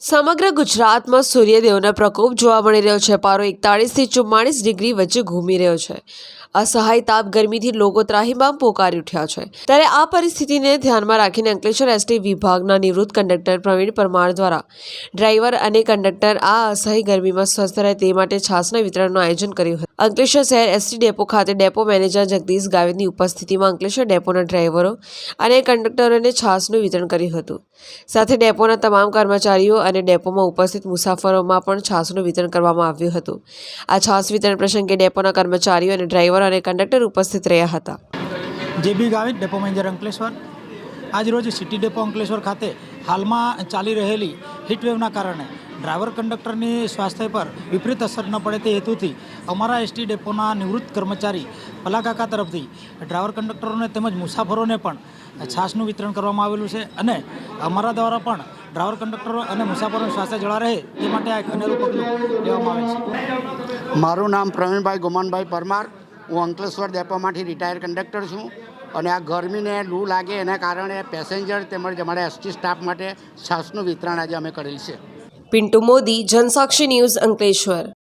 સમગ્ર ગુજરાતમાં સૂર્યદેવનો પ્રકોપ જોવા મળી રહ્યો છે. પારો એકતાળીસથી ચુમ્માળીસ ડિગ્રી વચ્ચે ઘૂમી રહ્યો છે. અસહાય તાપ ગરમીથી લોકો ત્રાહીમામ પોકારી ઉઠ્યા છે. ત્યારે આ પરિસ્થિતિને ધ્યાનમાં રાખીને અંકલેશ્વર એસટી વિભાગના નિવૃત્ત કંડક્ટર પ્રવીણ પરમાર દ્વારા ડ્રાઈવર અને કંડક્ટર આ અસહાય ગરમીમાં સ્વસ્થ રહે તે માટે છાસના વિતરણનું આયોજન કર્યું હતું. અંકલેશ્વર શહેર એસટી ડેપો ખાતે ડેપો મેનેજર જગદીશ ગાવિતની ઉપસ્થિતિમાં અંકલેશ્વર ડેપોના ડ્રાઈવરો અને કંડક્ટરોને છાસનું વિતરણ કર્યું હતું. સાથે ડેપોના તમામ કર્મચારીઓ અને ડેપોમાં ઉપસ્થિત મુસાફરોમાં પણ છાસનું વિતરણ કરવામાં આવ્યું હતું. આ છાસ વિતરણ પ્રસંગે ડેપોના કર્મચારીઓ અને ડ્રાઈવર અને કંડક્ટર ઉપસ્થિત રહ્યા હતા. JB Gavit, depot manager Ankleshwar. આજરોજ સિટી ડેપો અંકલેશ્વર ખાતે હાલમાં ચાલી રહેલી હીટવેવના કારણે ડ્રાઈવર કંડક્ટરની સ્વાસ્થ્ય પર વિપરીત અસર ન પડે તે હેતુથી અમારા એસટી ડેપોના નિવૃત્ત કર્મચારી પલાકાકા તરફથી ડ્રાઈવર કંડક્ટરોને તેમજ મુસાફરોને પણ છાસનું વિતરણ કરવામાં આવેલું છે અને અમારા દ્વારા પણ ડ્રાઈવર કંડક્ટરો અને મુસાફરોનું સ્વાસ્થ્ય જળા રહે તે માટે આ એક અનેરું પગલું લેવામાં આવે છે. મારું નામ પ્રવીણભાઈ ગુમાનભાઈ પરમાર. હું અંકલેશ્વર ડેપોમાંથી રિટાયર કંડક્ટર છું અને આ ગરમીને લૂ લાગે એના કારણે પેસેન્જર તેમજ અમારા એસટી સ્ટાફ માટે છાસનું વિતરણ આજે અમે કરેલ છે. પિન્ટુ મોદી જનસાક્ષી ન્યૂઝ અંકલેશ્વર.